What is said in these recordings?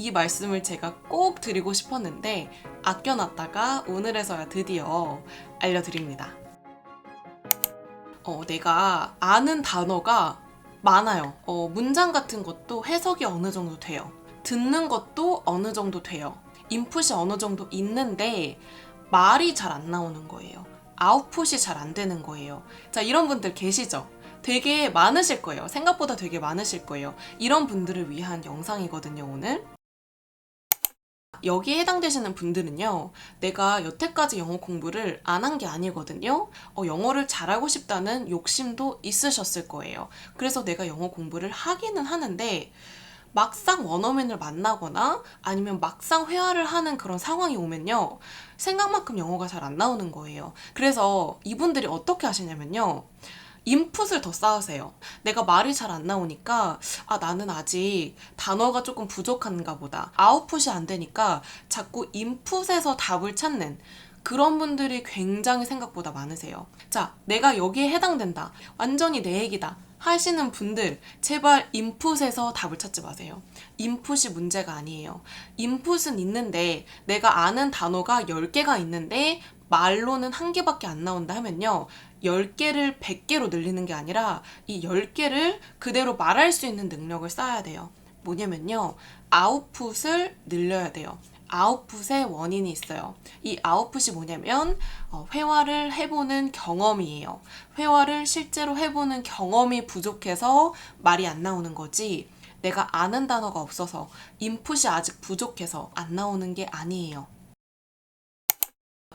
이 말씀을 제가 꼭 드리고 싶었는데 아껴놨다가 오늘에서야 드디어 알려드립니다. 어, 내가 아는 단어가 많아요. 어, 문장 같은 것도 해석이 어느 정도 돼요. 듣는 것도 어느 정도 돼요. 인풋이 어느 정도 있는데 말이 잘 안 나오는 거예요. 아웃풋이 잘 안 되는 거예요. 자, 이런 분들 계시죠? 되게 많으실 거예요. 생각보다 되게 많으실 거예요. 이런 분들을 위한 영상이거든요, 오늘. 여기에 해당되시는 분들은요, 내가 여태까지 영어 공부를 안 한 게 아니거든요. 어, 영어를 잘하고 싶다는 욕심도 있으셨을 거예요. 그래서 내가 영어 공부를 하기는 하는데, 막상 원어민을 만나거나 아니면 막상 회화를 하는 그런 상황이 오면요. 생각만큼 영어가 잘 안 나오는 거예요. 그래서 이분들이 어떻게 하시냐면요. 인풋을 더 쌓으세요. 내가 말이 잘 안 나오니까, 아, 나는 아직 단어가 조금 부족한가 보다. 아웃풋이 안 되니까 자꾸 인풋에서 답을 찾는 그런 분들이 굉장히 생각보다 많으세요. 자, 내가 여기에 해당된다. 완전히 내 얘기다. 하시는 분들, 제발 인풋에서 답을 찾지 마세요. 인풋이 문제가 아니에요. 인풋은 있는데, 내가 아는 단어가 10개가 있는데, 말로는 한 개밖에 안 나온다 하면요. 10개를 100개로 늘리는 게 아니라 이 10개를 그대로 말할 수 있는 능력을 쌓아야 돼요. 뭐냐면요. 아웃풋을 늘려야 돼요. 아웃풋의 원인이 있어요. 이 아웃풋이 뭐냐면 어, 회화를 해보는 경험이에요. 회화를 실제로 해보는 경험이 부족해서 말이 안 나오는 거지. 내가 아는 단어가 없어서 인풋이 아직 부족해서 안 나오는 게 아니에요.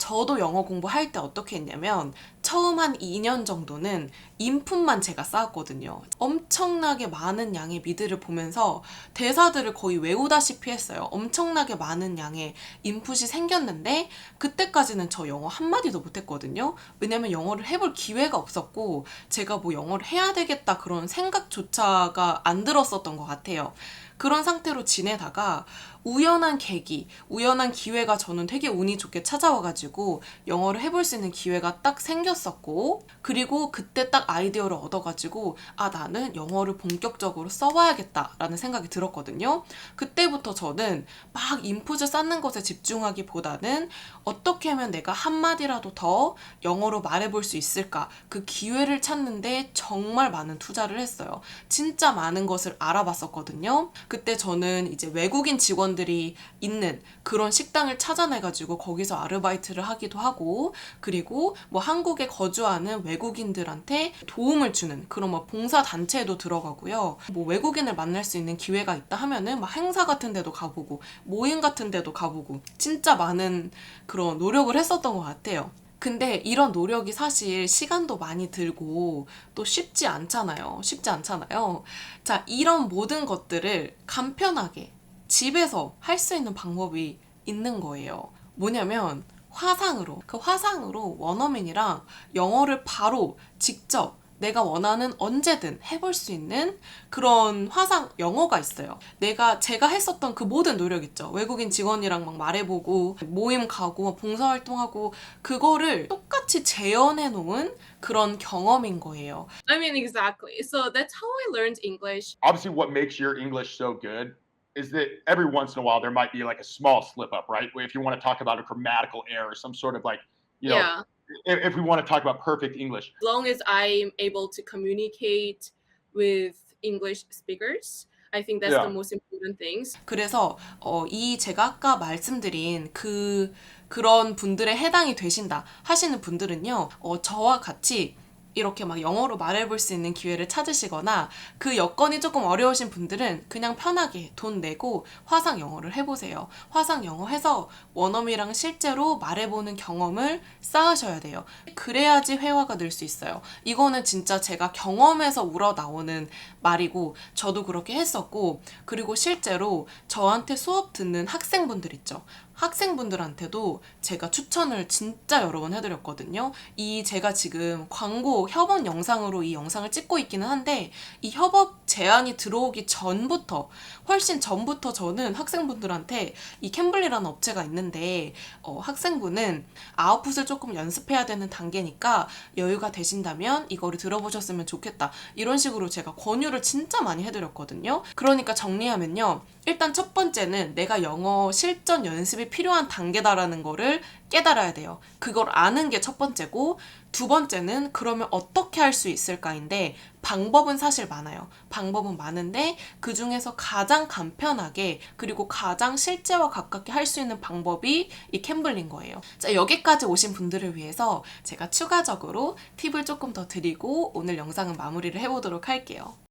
저도 영어 공부할 때 어떻게 했냐면 처음 한 2년 정도는 인풋만 제가 쌓았거든요. 엄청나게 많은 양의 미드를 보면서 대사들을 거의 외우다시피 했어요. 엄청나게 많은 양의 인풋이 생겼는데 그때까지는 저 영어 한마디도 못했거든요. 왜냐면 영어를 해볼 기회가 없었고 제가 뭐 영어를 해야 되겠다 그런 생각조차가 안 들었었던 것 같아요. 그런 상태로 지내다가 우연한 계기, 우연한 기회가 저는 되게 운이 좋게 찾아와가지고 영어를 해볼 수 있는 기회가 딱 생겼었고, 그리고 그때 딱 아이디어를 얻어가지고, 아, 나는 영어를 본격적으로 써봐야겠다라는 생각이 들었거든요. 그때부터 저는 막 인풋을 쌓는 것에 집중하기보다는 어떻게 하면 내가 한마디라도 더 영어로 말해볼 수 있을까? 그 기회를 찾는데 정말 많은 투자를 했어요. 진짜 많은 것을 알아봤었거든요. 그때 저는 이제 외국인 직원들이 있는 그런 식당을 찾아내가지고 거기서 아르바이트를 하기도 하고 그리고 뭐 한국에 거주하는 외국인들한테 도움을 주는 그런 뭐 봉사 단체에도 들어가고요. 뭐 외국인을 만날 수 있는 기회가 있다 하면은 막 행사 같은 데도 가보고 모임 같은 데도 가보고 진짜 많은 그런 노력을 했었던 것 같아요. 근데 이런 노력이 사실 시간도 많이 들고 또 쉽지 않잖아요. 쉽지 않잖아요. 자, 이런 모든 것들을 간편하게 집에서 할 수 있는 방법이 있는 거예요. 뭐냐면 화상으로 그 화상으로 원어민이랑 영어를 바로 직접 내가 원하는 언제든 해볼 수 있는 그런 화상 영어가 있어요. 내가 제가 했었던 그 모든 노력 있죠. 외국인 직원이랑 막 말해보고 모임 가고 봉사활동하고 그거를 똑같이 재현해 놓은 그런 경험인 거예요. I mean, exactly. So that's how I learned English. obviously what makes your English so good is that every once in a while there might be like a small slip up, right? If you want to talk about a grammatical error, some sort of like, you know, yeah. If, if we want to talk about perfect English, As long as I'm able to communicate with English speakers, I think that's Yeah. the most important things. 그래서 어, 이 제가 아까 말씀드린 그 그런 분들에 해당이 되신다 하시는 분들은요, 어, 저와 같이 이렇게 막 영어로 말해볼 수 있는 기회를 찾으시거나 그 여건이 조금 어려우신 분들은 그냥 편하게 돈 내고 화상 영어를 해보세요. 화상 영어 해서 원어민이랑 실제로 말해보는 경험을 쌓으셔야 돼요. 그래야지 회화가 늘 수 있어요. 이거는 진짜 제가 경험에서 우러나오는 말이고 저도 그렇게 했었고 그리고 실제로 저한테 수업 듣는 학생분들 있죠. 학생분들한테도 제가 추천을 진짜 여러 번 해드렸거든요. 이 제가 지금 광고 협업 영상으로 이 영상을 찍고 있기는 한데 이 협업 제안이 들어오기 전부터 훨씬 전부터 저는 학생분들한테 이 캠블리라는 업체가 있는데 어, 학생분은 아웃풋을 조금 연습해야 되는 단계니까 여유가 되신다면 이거를 들어보셨으면 좋겠다. 이런 식으로 제가 권유를 진짜 많이 해드렸거든요. 그러니까 정리하면요. 일단 첫 번째는 내가 영어 실전 필요한 단계다라는 거를 깨달아야 돼요. 그걸 아는 게 첫 번째고, 두 번째는 그러면 어떻게 할 수 있을까인데, 방법은 사실 많아요. 방법은 많은데, 그 중에서 가장 간편하게, 그리고 가장 실제와 가깝게 할 수 있는 방법이 이 캠블린 거예요. 자, 여기까지 오신 분들을 위해서 제가 추가적으로 팁을 조금 더 드리고, 오늘 영상은 마무리를 해보도록 할게요.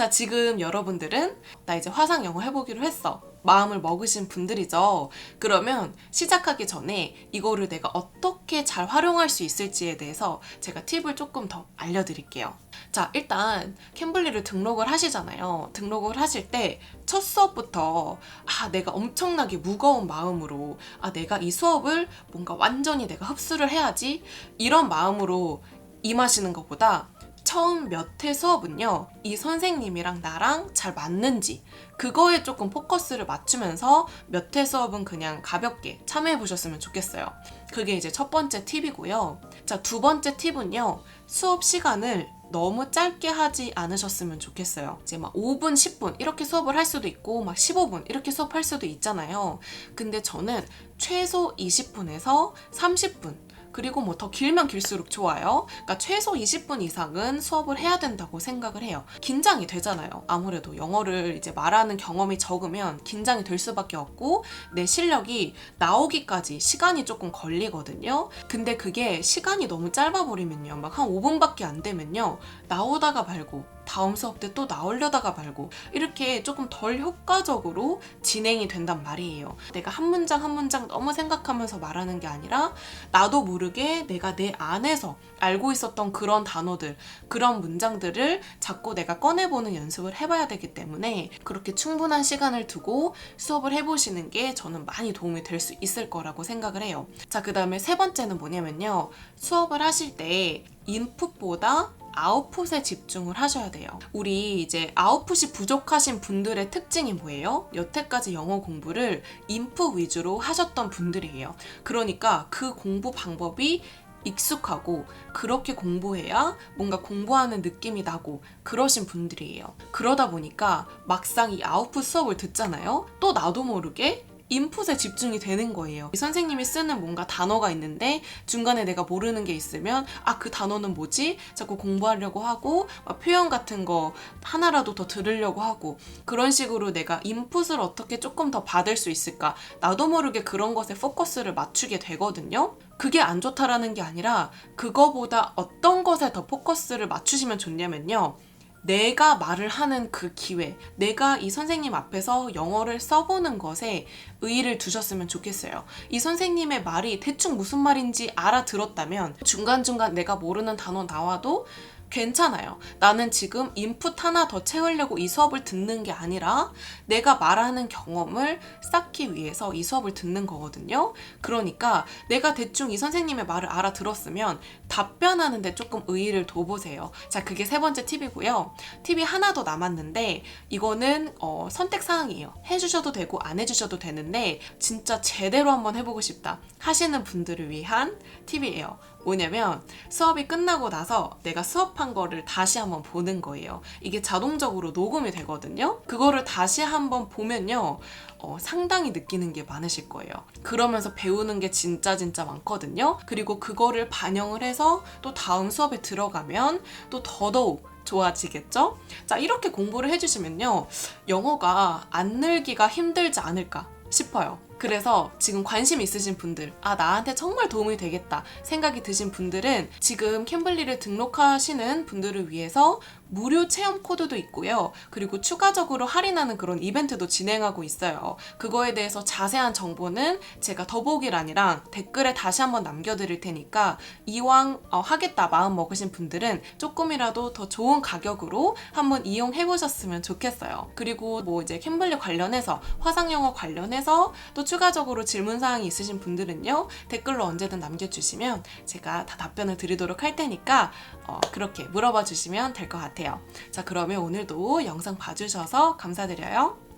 자, 지금 여러분들은 나 이제 화상 영어 해보기로 했어. 마음을 먹으신 분들이죠. 그러면 시작하기 전에 이거를 내가 어떻게 잘 활용할 수 있을지에 대해서 제가 팁을 조금 더 알려드릴게요. 자, 일단 캠블리를 등록을 하시잖아요. 등록을 하실 때 첫 수업부터 아, 내가 엄청나게 무거운 마음으로 아, 내가 이 수업을 뭔가 완전히 내가 흡수를 해야지 이런 마음으로 임하시는 것보다 처음 몇 회 수업은요, 이 선생님이랑 나랑 잘 맞는지, 그거에 조금 포커스를 맞추면서 몇 회 수업은 그냥 가볍게 참여해 보셨으면 좋겠어요. 그게 이제 첫 번째 팁이고요. 자, 두 번째 팁은요, 수업 시간을 너무 짧게 하지 않으셨으면 좋겠어요. 이제 막 5분, 10분 이렇게 수업을 할 수도 있고 막 15분 이렇게 수업할 수도 있잖아요. 근데 저는 최소 20분에서 30분 그리고 뭐 더 길면 길수록 좋아요. 그러니까 최소 20분 이상은 수업을 해야 된다고 생각을 해요. 긴장이 되잖아요. 아무래도 영어를 이제 말하는 경험이 적으면 긴장이 될 수밖에 없고 내 실력이 나오기까지 시간이 조금 걸리거든요. 근데 그게 시간이 너무 짧아 버리면요. 막 한 5분밖에 안 되면요. 나오다가 말고 다음 수업 때 또 나오려다가 말고 이렇게 조금 덜 효과적으로 진행이 된단 말이에요. 내가 한 문장 한 문장 너무 생각하면서 말하는 게 아니라 나도 모르게 내가 내 안에서 알고 있었던 그런 단어들, 그런 문장들을 자꾸 내가 꺼내보는 연습을 해봐야 되기 때문에 그렇게 충분한 시간을 두고 수업을 해보시는 게 저는 많이 도움이 될 수 있을 거라고 생각을 해요. 자, 그 다음에 세 번째는 뭐냐면요. 수업을 하실 때 인풋보다 아웃풋에 집중을 하셔야 돼요. 우리 이제 아웃풋이 부족하신 분들의 특징이 뭐예요? 여태까지 영어 공부를 인풋 위주로 하셨던 분들이에요. 그러니까 그 공부 방법이 익숙하고 그렇게 공부해야 뭔가 공부하는 느낌이 나고 그러신 분들이에요. 그러다 보니까 막상 이 아웃풋 수업을 듣잖아요. 또 나도 모르게 인풋에 집중이 되는 거예요. 이 선생님이 쓰는 뭔가 단어가 있는데 중간에 내가 모르는 게 있으면 아 그 단어는 뭐지? 자꾸 공부하려고 하고 막 표현 같은 거 하나라도 더 들으려고 하고 그런 식으로 내가 인풋을 어떻게 조금 더 받을 수 있을까? 나도 모르게 그런 것에 포커스를 맞추게 되거든요. 그게 안 좋다라는 게 아니라 그거보다 어떤 것에 더 포커스를 맞추시면 좋냐면요. 내가 말을 하는 그 기회, 내가 이 선생님 앞에서 영어를 써보는 것에 의의를 두셨으면 좋겠어요. 이 선생님의 말이 대충 무슨 말인지 알아들었다면 중간중간 내가 모르는 단어 나와도 괜찮아요. 나는 지금 인풋 하나 더 채우려고 이 수업을 듣는 게 아니라 내가 말하는 경험을 쌓기 위해서 이 수업을 듣는 거거든요. 그러니까 내가 대충 이 선생님의 말을 알아들었으면 답변하는데 조금 의의를 둬보세요. 자, 그게 세 번째 팁이고요. 팁이 하나 더 남았는데 이거는 어, 선택 사항이에요. 해주셔도 되고 안 해주셔도 되는데 진짜 제대로 한번 해보고 싶다 하시는 분들을 위한 팁이에요. 뭐냐면 수업이 끝나고 나서 내가 수업 한 거를 다시 한번 보는 거예요. 이게 자동적으로 녹음이 되거든요. 그거를 다시 한번 보면요. 어, 상당히 느끼는 게 많으실 거예요. 그러면서 배우는 게 진짜 진짜 많거든요. 그리고 그거를 반영을 해서 또 다음 수업에 들어가면 또 더더욱 좋아지겠죠? 자, 이렇게 공부를 해주시면요. 영어가 안 늘기가 힘들지 않을까 싶어요. 그래서 지금 관심 있으신 분들, 아, 나한테 정말 도움이 되겠다 생각이 드신 분들은 지금 캠블리를 등록하시는 분들을 위해서 무료 체험 코드도 있고요. 그리고 추가적으로 할인하는 그런 이벤트도 진행하고 있어요. 그거에 대해서 자세한 정보는 제가 더보기란이랑 댓글에 다시 한번 남겨드릴 테니까 이왕 어, 하겠다 마음 먹으신 분들은 조금이라도 더 좋은 가격으로 한번 이용해 보셨으면 좋겠어요. 그리고 뭐 이제 캠블리 관련해서 화상 영어 관련해서 또 추가적으로 질문 사항이 있으신 분들은요 댓글로 언제든 남겨주시면 제가 다 답변을 드리도록 할 테니까 어, 그렇게 물어봐 주시면 될 것 같아요. 자 그러면 오늘도 영상 봐주셔서 감사드려요.